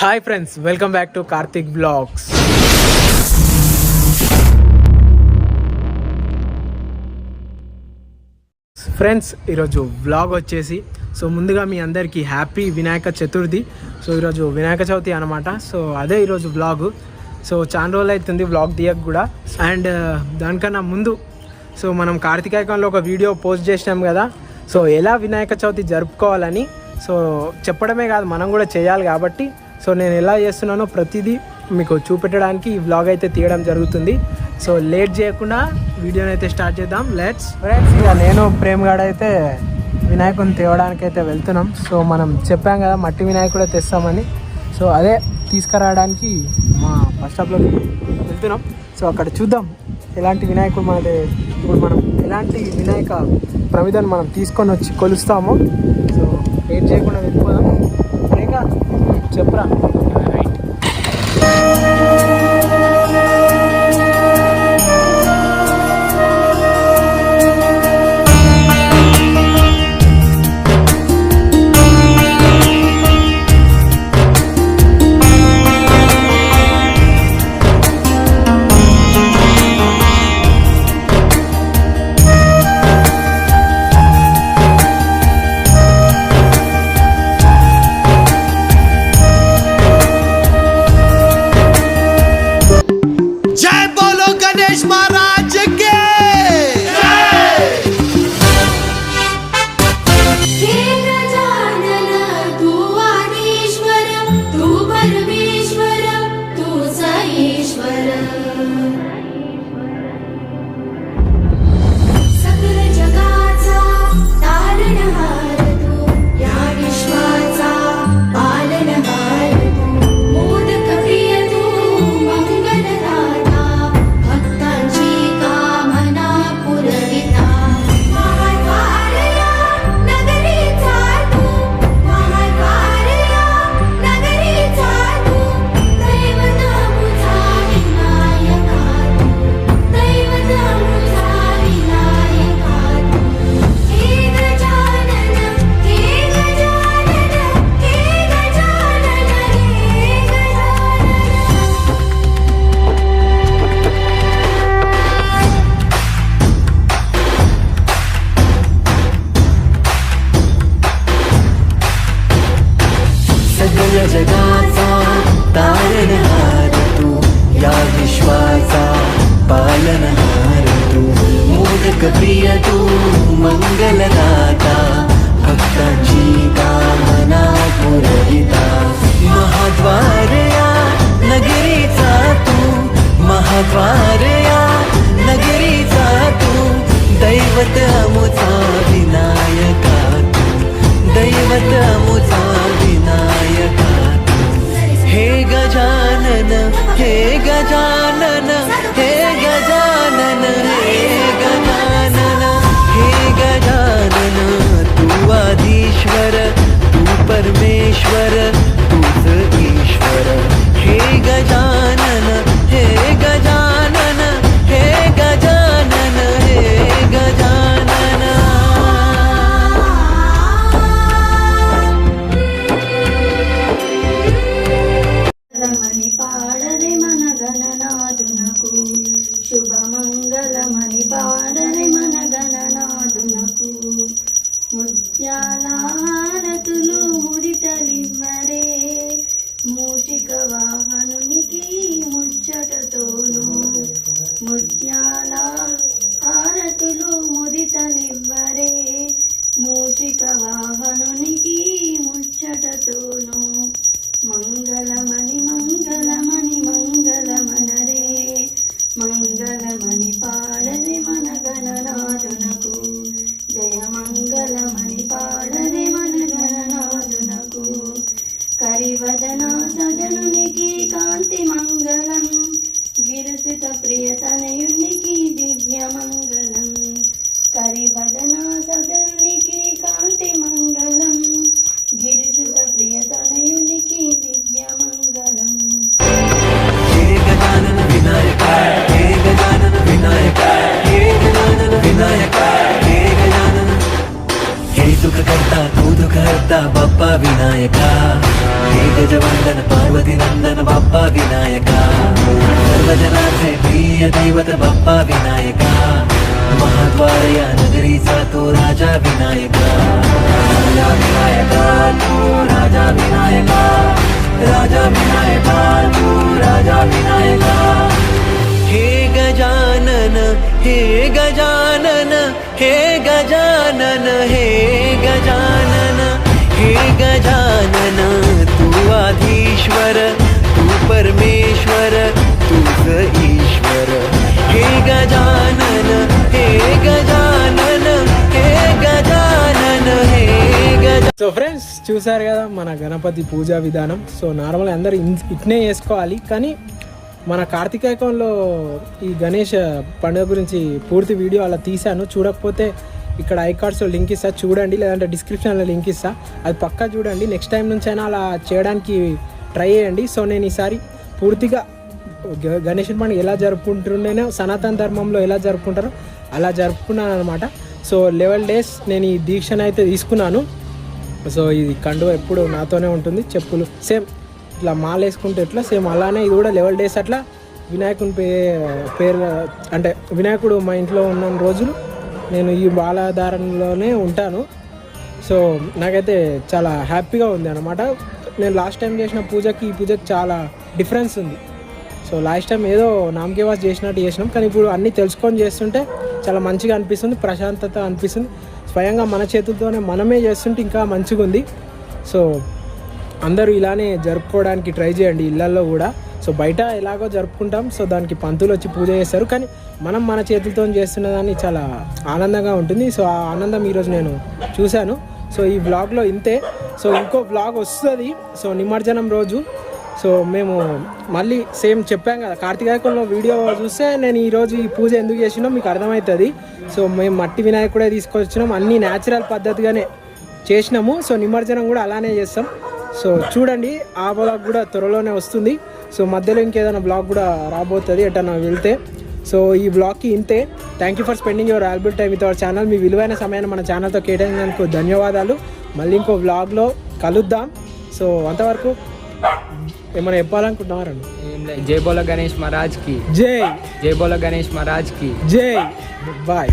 Hi friends welcome back to Karthik blogs friends ఈరోజు blog వచ్చేసి so ముందుగా మీ అందరికీ హ్యాపీ వినాయక చతుర్థి సో ఈరోజు వినాయక చవితి అనమాట సో అదే ఈరోజు బ్లాగ్ సో చాలా రోజులు అవుతుంది బ్లాగ్ తీయక కూడా. అండ్ uh, దానికన్నా ముందు సో మనం కార్తికేయంలో ఒక వీడియో పోస్ట్ చేసినాం కదా. సో ఎలా వినాయక చవితి జరుపుకోవాలని సో చెప్పడమే కాదు మనం కూడా చేయాలి కాబట్టి సో నేను ఎలా చేస్తున్నానో ప్రతిదీ మీకు చూపెట్టడానికి ఈ వ్లాగ్ అయితే తీయడం జరుగుతుంది. సో లేట్ చేయకుండా వీడియోని అయితే స్టార్ట్ చేద్దాం. లెట్స్ ఫ్రెండ్స్ ఇక నేను ప్రేమ్గాడ్ అయితే వినాయకుని తేవడానికి అయితే వెళ్తున్నాం. సో మనం చెప్పాం కదా మట్టి వినాయకుడే తెస్తామని. సో అదే తీసుకురావడానికి మా బస్ స్టాప్లోకి వెళ్తున్నాం. సో అక్కడ చూద్దాం ఎలాంటి వినాయకుడు మన ఇప్పుడు మనం ఎలాంటి వినాయక ప్రమిదను మనం తీసుకొని వచ్చి కొలుస్తామో. प्रिय तू मंगलदाता भक्तांची कामना पुरविता महाद्वारया नगरीचा तू महाद्वारया नंदन पार्वती नंदन बाप्पा विनायका सर्वजनार्थे प्रिय दैवत बाप्पा विनायक महाद्वारय नगरी सा तो राजा विनायक राजा विनायक तो राजा विनायक సో ఫ్రెండ్స్ చూసారు కదా మన గణపతి పూజా విధానం. సో నార్మల్ అందరూ ఇట్నే చేసుకోవాలి. కానీ మన కార్తీకాయకంలో ఈ గణేష్ పండుగ గురించి పూర్తి వీడియో అలా తీశాను. చూడకపోతే ఇక్కడ ఐ లింక్ ఇస్తా. చూడండి లేదంటే డిస్క్రిప్షన్లో లింక్ ఇస్తా. అది పక్కా చూడండి. నెక్స్ట్ టైం నుంచి అయినా అలా చేయడానికి ట్రై చేయండి. సో నేను ఈసారి పూర్తిగా గ- గణేష్ పండుగ ఎలా జరుపుకుంటుండేనో సనాతన ధర్మంలో ఎలా జరుపుకుంటారో అలా జరుపుకున్నాను అనమాట సో లెవెల్ డేస్ నేను ఈ దీక్షను అయితే తీసుకున్నాను. సో ఇది కండువ ఎప్పుడు నాతోనే ఉంటుంది చెప్పులు సేమ్ ఇట్లా మాల వేసుకుంటే ఎట్లా సేమ్ అలానే ఇది కూడా లెవెల్ డేస్ అట్లా వినాయకుని పే పేరు అంటే వినాయకుడు మా ఇంట్లో ఉన్న రోజులు నేను ఈ బాలాధారణలోనే ఉంటాను. సో నాకైతే చాలా హ్యాపీగా ఉంది అనమాట నేను లాస్ట్ టైం చేసిన పూజకి ఈ పూజకి చాలా డిఫరెన్స్ ఉంది. సో లాస్ట్ టైం ఏదో నామకేవాస్ చేసినట్టు చేసినాం కానీ ఇప్పుడు అన్నీ తెలుసుకొని చేస్తుంటే చాలా మంచిగా అనిపిస్తుంది ప్రశాంతత అనిపిస్తుంది. స్వయంగా మన చేతులతోనే మనమే చేస్తుంటే ఇంకా మంచిగా ఉంది సో అందరూ ఇలానే జరుపుకోవడానికి ట్రై చేయండి ఇళ్ళల్లో కూడా. సో బయట ఎలాగో జరుపుకుంటాం. సో దానికి పంతులు వచ్చి పూజ చేస్తారు. కానీ మనం మన చేతులతో చేస్తున్న దాన్ని చాలా ఆనందంగా ఉంటుంది. సో ఆ ఆనందం ఈరోజు నేను చూశాను. సో ఈ వ్లాగ్లో ఇంతే. సో ఇంకో వ్లాగ్ వస్తుంది. సో నిమజ్జనం రోజు. సో మేము మళ్ళీ సేమ్ చెప్పాం కదా కార్తీకాయకంలో వీడియో చూస్తే నేను ఈరోజు ఈ పూజ ఎందుకు చేసినా మీకు అర్థమవుతుంది. సో మేము మట్టి వినాయకుడే తీసుకొచ్చినాం అన్నీ న్యాచురల్ పద్ధతిగానే చేసినాము. సో నిమజ్జనం కూడా అలానే చేస్తాం. సో చూడండి ఆ బ్లాగ్ కూడా త్వరలోనే వస్తుంది. సో మధ్యలో ఇంకేదైనా బ్లాగ్ కూడా రాబోతుంది ఎటన్నా వెళ్తే. సో ఈ బ్లాగ్కి ఇంతే. Thank you for spending your valuable time with our channel మీ విలువైన సమయాన్ని మన ఛానల్తో కేటాయించినందుకు ధన్యవాదాలు. మళ్ళీ ఇంకో బ్లాగ్లో కలుద్దాం. సో అంతవరకు ఏమైనా చెప్పాలనుకుంటున్నారండి ఏం లేదు. జై బోలో గణేష్ మహారాజ్కి జై. జై బోలో గణేష్ మహారాజ్కి జై. బాయ్.